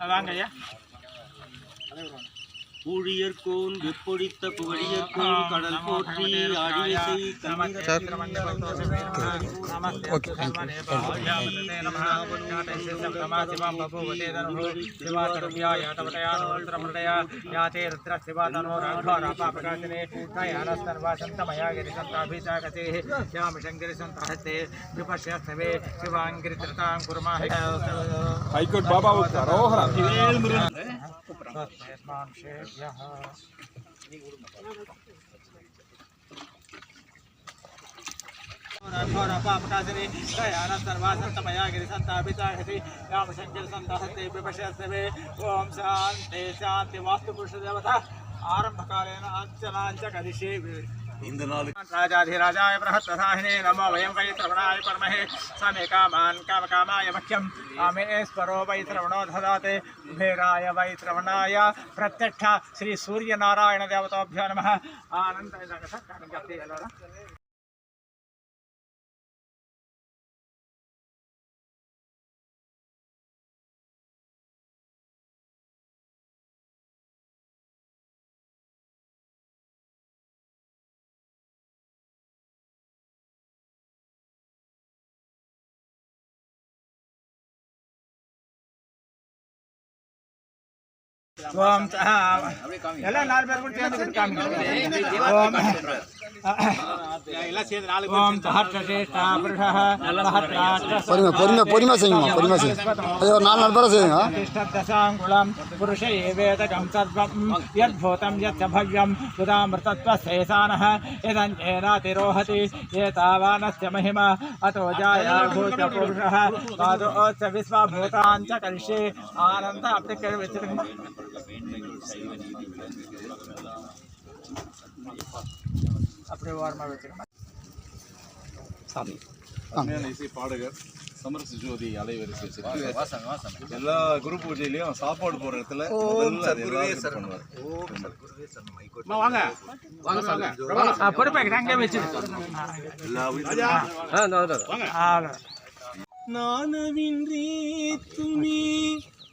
வாங்க ஐயா. ஊழியர் கூன் விற்பொடித்த புகழியர் கூன் கடல் போற்றி அடியசை ஹைகோர்ட் பாபா கரோஹரா यहाँ ौरपापटासने दयानसर्वासन्तमयागिरिसन्तापिताहति रामशङ्करसन्ताहते प्रपशस्तवे ॐ शान्ते शान्ति वास्तुपुरुषदेवता आरम्भकालेन अर्चनाञ्च राजाधिराजाय बृहत्प्रधाहिने नमो वयं वै श्रवणाय परमहे समे कामान् कामकामाय मह्यम्। आमे स्वरो वै श्रवणो ददाते उभेराय वै श्रवणाय प्रत्यक्ष श्रीसूर्यनारायणदेवताभ्यो नमः। आनन्द तो हम चला नाल बेर काम ओम ओम भट्टेष्ठा वृषः परिमा परिमा परिमा सिंह परिमा सिंह अयो नाल नाल बरस सिंह प्रतिष्ठदशांगुलम पुरुष एवेद गमतत्वम यद्भूतम यत् भव्यम सुदामृतत्व शेषानः यदं एनातिरोहति एतावानस्य महिमा अतो जाया भूतपुरुषः पादोच्च विश्वभूतान् च करिष्ये आनन्द अप्रिकर्विचिरम् Thank you. அப்படியே ஓரமாக வச்சுக்கணும் அருமையான இசை பாடகர் சமரச ஜோதி அலைவரிசை. எல்லா குரு பூஜையிலயும் சாப்பாடு போற இடத்துல நானவின்றி துமி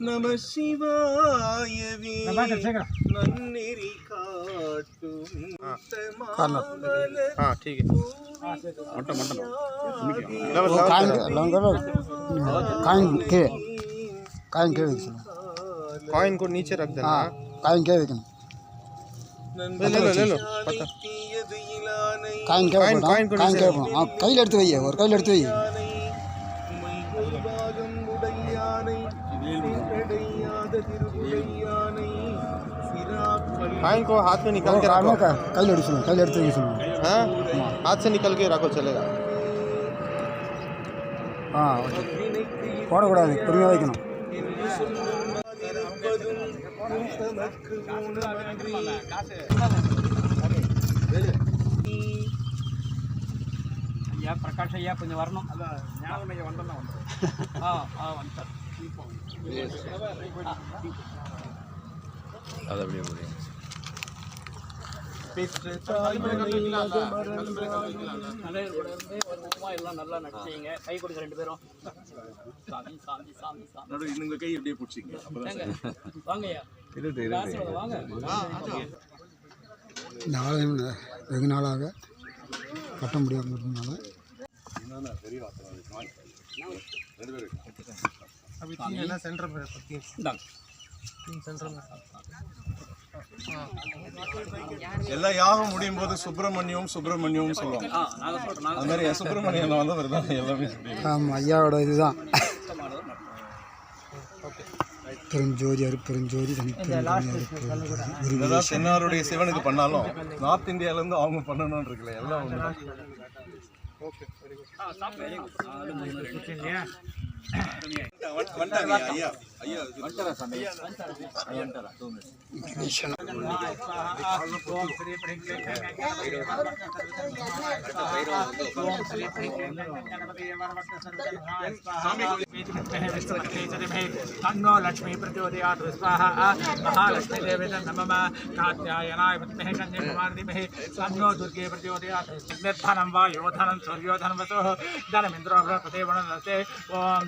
நம சிவாயவே நன்னெறி காட்டும். हाँ ठीक है। के कॉइन को नीचे रख देना कई लड़ते हुई है और कई लड़ते हुई है। வை மை பாகம் உடையானை அடையாத திருவுடையானை சிராப்பல் कॉइन को हाथ में निकाल के ஆமாம் रखो கையில் எடுத்து சொல்லுங்க கையில் எடுத்து வைக்க சொல்லுங்க हाँ हाथ से निकल के रखो चलेगा ஆ ஓகே போடக்கூடாது பொறுமையாக வைக்கணும் தமக்கு ஊனமன்றி ஐயா பிரகாஷ் ஐயா கொஞ்சம் வரணும். அதான் ஞாபகம் ஐயா வந்தோம்னா வந்துடும் ஆ ஆ வந்துட்டார். பெற்ற தாய்மொழி எல்லாம் நல்லா நடிச்சீங்க கை கொடுங்க ரெண்டு பேரும். சாமி சாமி சாமி சாமி. இந்த கை இப்படியே பிடிச்சிங்க. அப்பதான் வாங்க ஐயா. வாங்க. இந்த ஆலயம் வெகு நாளாக கட்ட முடியாமல் இருந்தனால अभी तीन है ना सेंटर में तीन तीन सेंटर में எல்லா யாகம் முடியும் போது சுப்பிரமணியம் சுப்பிரமணியம் சொல்லுவாங்க அது மாதிரி சுப்பிரமணியம் வந்தவர் தான் எல்லாமே சொல்லிடுவாங்க. ஆமாம் ஐயாவோட இதுதான் பெருஞ்சோதி அருப்பெருஞ்சோதி தனிப்பெருஞ்சோதி அருப்பெருஞ்சோதி குரு என்னதான் தென்னாருடைய சிவனுக்கு பண்ணாலும் நார்த் இந்தியால இருந்து அவங்க பண்ணணும்னு இருக்குல்ல எல்லாம் ஒண்ணுதான். வந்துட்டாங்க ஐயா ஐயா ஓம் ஸ்ரீ तन्नो लक्ष्मी प्रचोदयात् स्वाहा महालक्ष्मी देवी नमः कात्यायनाय विद्महे कन्याकुमारी धीमहि दुर्गे प्रचोदयात् निर्धनं वा योधनं सूर्योधनं वसुः धनमिन्द्रो बृहस्पति वणनस्ते ॐ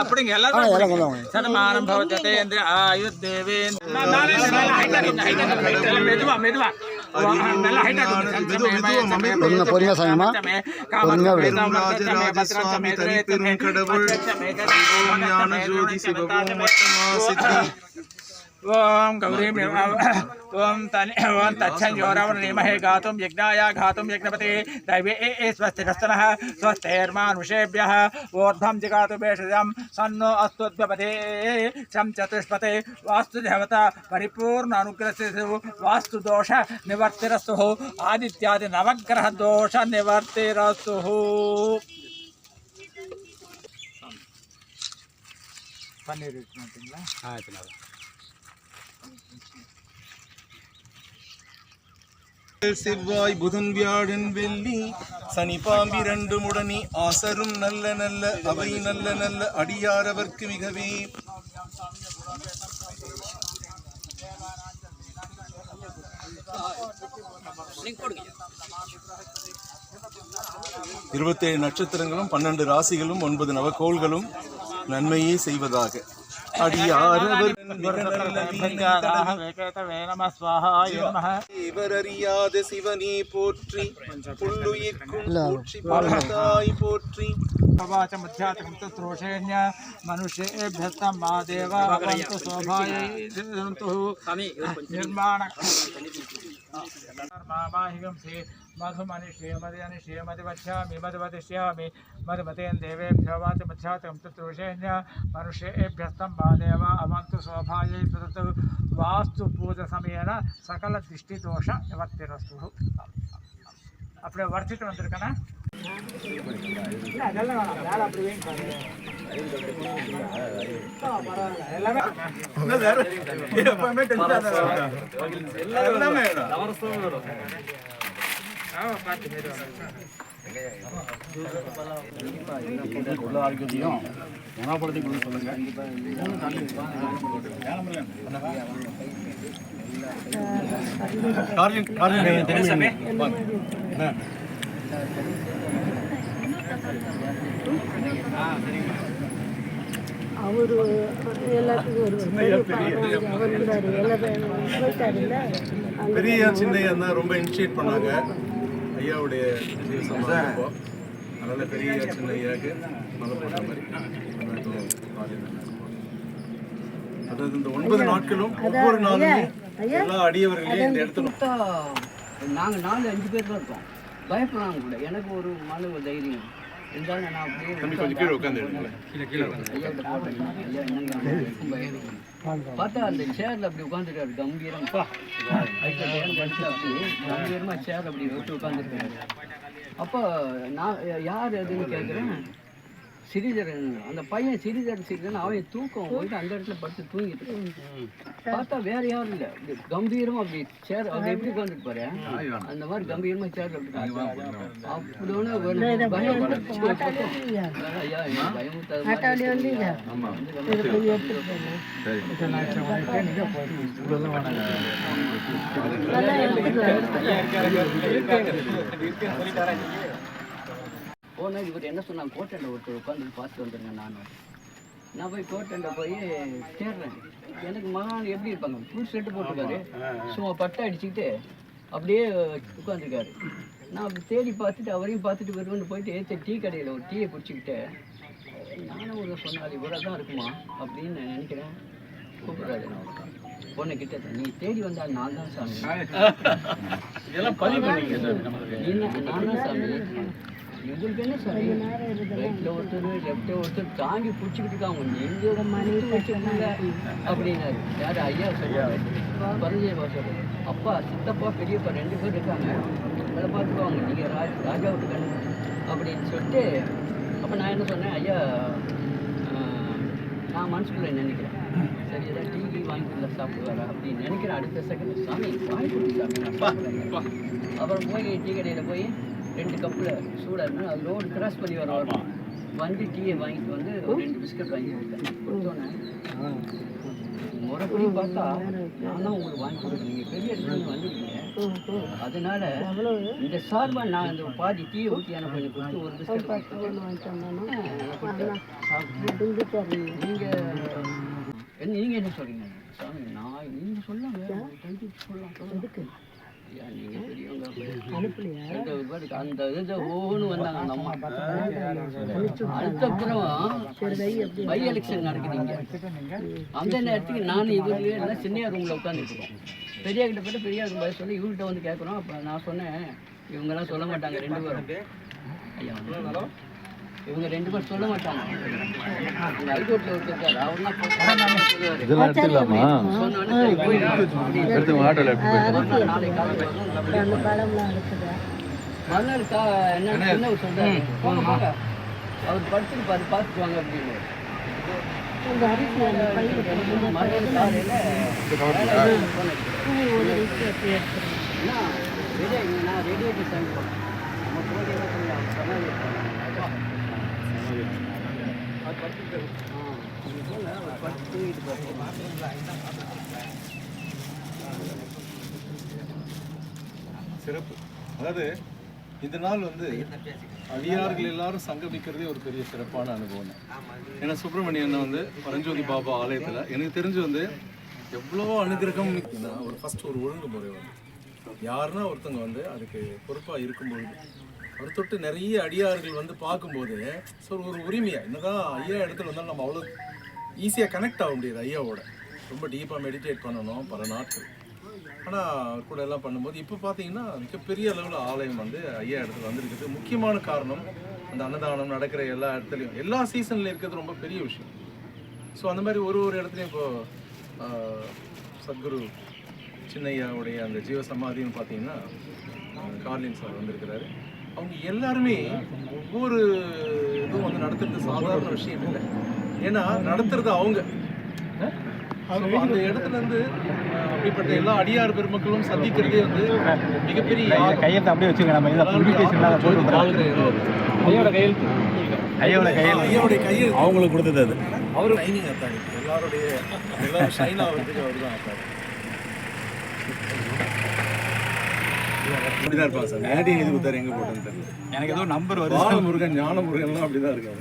அப்படிங்க எல்லாரும் சன்மானம் பவத்தேந்திர ஆயுர்தேவேந்திர மெதுவா மெதுவா పొందిన పొందిన సమయమా పొందిన విడు ओं गौरीम ओम ओम तच्छोरवर्णीमहे गातुं यज्ञाया घातुं यज्ञपते दैवे ए स्वस्थर्माषेभ्य ओर्धम ऊर्ध्वं सन्नो अस्तुद्वपते शं चतुष्पते वास्तुदेवता परिपूर्ण अनुग्रहस्तु वास्तुदोष निवर्तिरस्तुः आदित्यादि नवग्रहदोष निवर्तिरस्तुः। पनीर हाँ செவ்வாய் புதன் வியாழன் வெள்ளி சனி பாம்பிரண்டு முடனி ஆசரும் நல்ல நல்ல அவை நல்ல நல்ல அடியாரவர்க்கு மிகவே. இருபத்தேழு நட்சத்திரங்களும் பன்னெண்டு ராசிகளும் ஒன்பது நவக்கோள்களும் நன்மையே செய்வதாக. அடியாரவர் மிக நல்ல வீணை தடவி நம ஸ்வாஹாய நம இவரறியாத சிவனே போற்றி புல்லுயிர்க்கும் பூச்சி பலதாய் போற்றி प्रवाच मध्यात्मं तत्रोषेण्य मनुष्येभ्यस्तं मा देव अवन्तु शोभायै निर्माण माहिगंसि मधुमनिष्ये मदनिष्ये मदिवक्ष्यामि मदिवदिष्यामि मदिमतेन देवेभ्यो वातिमध्यातं तत्रुषेण्य मनुष्येभ्यस्तं वा देव अवन्तु शोभायै तत् వాస్తు పూజ సమయన సకల దిష్టి దోష నివర్తిరస్తు అప్పుడే వర్తితం కదా பரவாயில்ல. எல்லாமே எப்பவுமே tension ஆகாது. எல்லாமே வேணும். ஆ, பார்த்து மெதுவா அவர் எல்லாத்துக்கும் ஒரு அவர் இருந்தார். எல்லாத்தையும் பெரிய சின்னையா தான் ரொம்ப இனிஷியேட் பண்ணாங்க. ஐயாவுடைய அதனால் பெரிய சின்ன ஐயாவுக்கு மலை போட்ட மாதிரி. அதாவது இந்த ஒன்பது நாட்களும் ஒவ்வொரு நாளும் எல்லா அடியவர்களையும் இந்த இடத்துல நாங்கள் நாலு அஞ்சு பேர் தான் இருக்கோம். பயப்படுறாங்க கூட. எனக்கு ஒரு மன தைரியம். அப்படியே கொஞ்சம் கீழே உட்காந்து. பார்த்தா அந்த சேர்ல அப்படி உட்காந்துருக்காரு கம்பீரம். கம்பீரமா சேர் அப்படி விட்டு உட்காந்துருக்காரு அப்போ நான் யார் அதுன்னு கேட்குறேன் சிறிதரன் அந்த பையன் சிறிதரன் சிறிதரன் அவன் தூக்கம் போயிட்டு அந்த இடத்துல படுத்து தூங்கிட்டு. பார்த்தா வேற யாரும் இல்லை கம்பீரமா அப்படி சேர் அவர் எப்படி உட்காந்துட்டு பாரு அந்த மாதிரி கம்பீரமா சேர் அப்படி அப்படி ஒன்று பயம் ஐயா எனக்கு பயமுத்தாத மாதிரி ஆட்டாவளி வந்து இதை இதை போய் எடுத்துட்டு போகணும் நல்லா எடுத்துட்டு போனா இவர் என்ன சொன்னாங்க? கோட்டையில் ஒருத்தர் உட்காந்து பார்த்துட்டு வந்துருங்க நான். நான் போய் கோட்டையில் போய் தேடுறேன். எனக்கு மகன் எப்படி இருப்பாங்க? ஃபுல் செட்டு போட்டிருக்காரு. சும்மா பட்டை அடிச்சுக்கிட்டு அப்படியே உட்காந்துருக்காரு நான் அப்படி தேடி பார்த்துட்டு அவரையும் பார்த்துட்டு வருவேன்னு போயிட்டு ஏற்ற டீ கடையில் ஒரு டீயை குடிச்சிக்கிட்டு நானும் ஒரு சொன்னார் இவ்வளோ தான் இருக்குமா? அப்படின்னு நான் நினைக்கிறேன் கூப்பிடாது நான் பொண்ணு கிட்ட நீ தேடி வந்தால் நான் தான் சாமி. இதெல்லாம் பதிவு நான் தான் சாமி. சாமி ரைட்ல ஒருத்தர் லெஃப்ட்ல ஒருத்தர் தாங்கி பிடிச்சிக்கிட்டு இருக்காங்க. நீங்க மணி வச்சுக்கோங்க அப்படின்னாரு. யாரு? ஐயா சொல்லுவாரு பரஞ்சய பாசர் அப்பா சித்தப்பா பெரியப்பா ரெண்டு பேர் இருக்காங்க. உங்களை பார்த்துக்குவாங்க நீங்கள் ராஜ் ராஜா விட்டு கண்ணு அப்படின்னு சொல்லிட்டு அப்போ நான் என்ன சொன்னேன்? ஐயா நான் மனசுக்குள்ளே நினைக்கிறேன்? சரி ஏதாவது டீ வாங்கி கொடுத்தா சாப்பிடுவாரா? அப்படின்னு நினைக்கிறேன். அடுத்த செகண்ட் சாமி வாங்கி கொடுத்து சாமி நான் சாப்பிடுறேன். அப்புறம் போய் டீ கடையில் போய் ரெண்டு கப்பில் சூடாக இருந்தால் அது ரோடு கிராஸ் பண்ணி வர வரணும் வந்து டீயை வாங்கிட்டு வந்து ஒரு ரெண்டு பிஸ்கட் வாங்கி கொடுத்தேன். கொடுத்தோன்னே முறைப்படி பார்த்தா நான் தான் உங்களுக்கு வாங்கி கொடுக்குறேன் நீங்கள் பெரிய இடத்துல வந்துருக்கீங்க. அதனால இந்த சார்பா நான் இந்த பாதி டீயை ஊற்றி எனக்கு கொஞ்சம் கொடுத்து ஒரு பிஸ்கட் சாப்பிட்டு நீங்கள் என்ன நீங்கள் என்ன சொல்றீங்க? சாமி நான் நீங்கள் சொல்லாங்க சொல்லலாம். அந்த இது ஓன்னு வந்தாங்க அந்த அம்மா. அதுக்கப்புறம் பை எலெக்ஷன் நடக்குது இங்க அந்த நேரத்துக்கு நான் இவரு எல்லாம் சின்ன ரூம்ல உட்காந்துருக்கோம் பெரிய கிட்ட போயிட்டு பெரிய பதில் சொல்லி இவர்கிட்ட வந்து கேட்குறோம் அப்போ நான் சொன்னேன் இவங்கெல்லாம் சொல்ல மாட்டாங்க ரெண்டு பேரும். ஐயா இவங்க ரெண்டு பேரும் சொல்ல மாட்டாங்க. அந்த ஹைகோர்ட்ல ஒருத்தர் சொல்லுவாரு இதெல்லாம் எடுத்துக்கலாமா? எடுத்து ஆட்டோல மறுநாள் என்ன சொல்றாரு? அவர் படுத்துட்டு பாரு பார்த்துட்டு வாங்க அப்படின்னு. மறுநாள் காலையில் நான் ரெடி ஆகிட்டு சாமி நம்ம போய் என்ன சமாளி சிறப்பு. அதாவது இந்த நாள் வந்து அடியார்கள் எல்லாரும் சங்கமிக்கிறதே ஒரு பெரிய சிறப்பான அனுபவம். ஏன்னா சுப்பிரமணியன் வந்து பரஞ்சோதி பாபா ஆலயத்தில் எனக்கு தெரிஞ்சு வந்து எவ்வளோ அனுகிரகம் ஒரு ஃபர்ஸ்ட் ஒரு ஒழுங்குமுறை வந்து. யாருன்னா ஒருத்தங்க வந்து அதுக்கு பொறுப்பாக இருக்கும்பொழுது அவர் தொட்டு நிறைய அடியார்கள் வந்து பார்க்கும்போது ஸோ ஒரு உரிமையாக என்னதான் ஐயா இடத்துல வந்தாலும் நம்ம அவ்வளோ ஈஸியாக கனெக்ட் ஆக முடியாது ஐயாவோட. ரொம்ப டீப்பாக மெடிடேட் பண்ணணும் பல நாட்கள். ஆனால் கூட எல்லாம் பண்ணும்போது இப்போ பார்த்தீங்கன்னா மிகப்பெரிய அளவில் ஆலயம் வந்து ஐயா இடத்துல வந்திருக்குது. முக்கியமான காரணம் அந்த அன்னதானம் நடக்கிற எல்லா இடத்துலையும் எல்லா சீசன்லையும் இருக்கிறது ரொம்ப பெரிய விஷயம். ஸோ அந்த மாதிரி ஒரு ஒரு இடத்துலையும் இப்போது சத்குரு சின்னையாவுடைய அந்த ஜீவ சமாதின்னு பார்த்தீங்கன்னா கார்லின் சார் வந்திருக்கிறாரு. அவங்க எல்லாருமே ஒவ்வொரு இதுவும் வந்து நடத்துறது சாதாரண விஷயம் இல்லை. ஏன்னா நடத்துறது அவங்க. அந்த இடத்துல இருந்து அப்படிப்பட்ட எல்லா அடியார் பெருமக்களும் சந்திக்கிறதே வந்து மிகப்பெரிய. கையெழுத்து அப்படியே வச்சுங்க நம்ம இதில் பப்ளிகேஷன்ல போட்டு ஐயோட கையெழுத்து. ஐயோட கையெழுத்து. ஐயாவுடைய கையில் அவங்களுக்கு கொடுத்தது அது. அவரு லைனிங் அத்தாடி எல்லாருடைய எல்லாரும் ஷைன் ஆகிறதுக்கு அவர் தான் அப்படிதான் இருப்பாங்க சார். நேரடி எழுதி கொடுத்தாரு எங்க போட்டேன்னு எனக்கு ஏதோ நம்பர் பாலமுருகன் ஞானமுருகன்லாம் அப்படிதான் இருக்காங்க.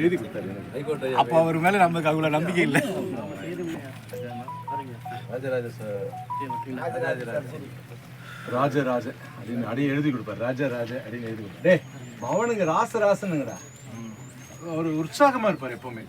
எழுதி கொடுத்தாரு எனக்கு. அப்போ அவர் மேலே நமக்கு அவ்வளோ நம்பிக்கை இல்லை. ராஜராஜ சார் ராஜராஜ அப்படின்னு அப்படியே எழுதி கொடுப்பாரு. ராஜராஜ அப்படின்னு எழுதி கொடுப்பாரு. பவனுங்க ராசராசனுங்கடா அவர் உற்சாகமா இருப்பார் எப்பவுமே.